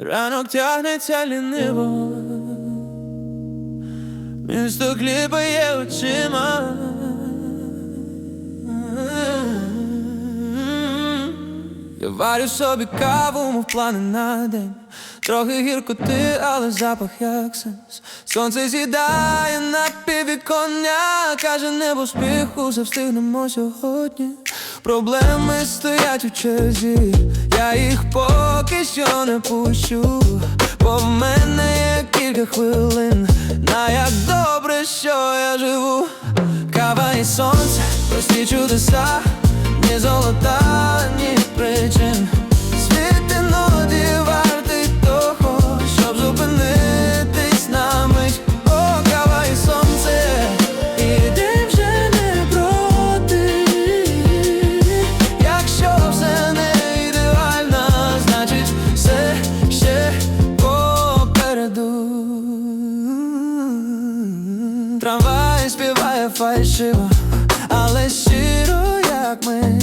Ранок тягнеться ліниво, місто кліпає очима. Я варю собі каву, мов плани на день. Трохи гіркоти, але запах як сенс. Сонце з'їдає на піввіконня, каже небо спіху, завстигнемо сьогодні. Проблеми стоять у черзі, їх поки що не пущу, бо в мене є кілька хвилин, на як добре, що я живу. Кава і сонце, прості чудеса, ні золота, ні Трамвай співає фальшиво, але щиро, як ми.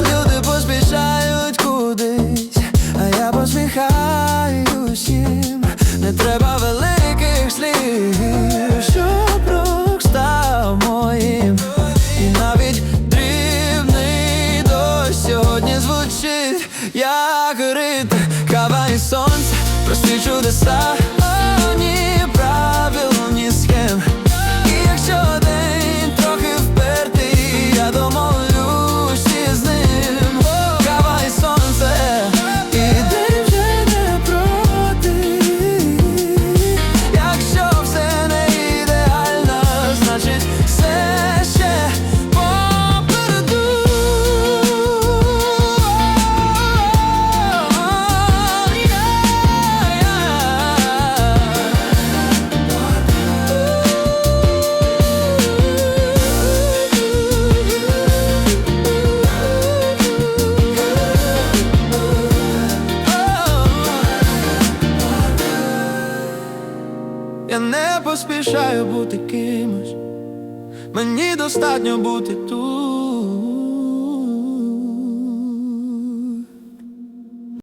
Люди поспішають кудись, а я посміхаюсь їм. Не треба великих слів, щоб рух став моїм. І навіть дрібний дощ сьогодні звучить, як ритм Кава і сонце, прості чудеса, Я не поспішаю бути кимось, мені достатньо бути тут.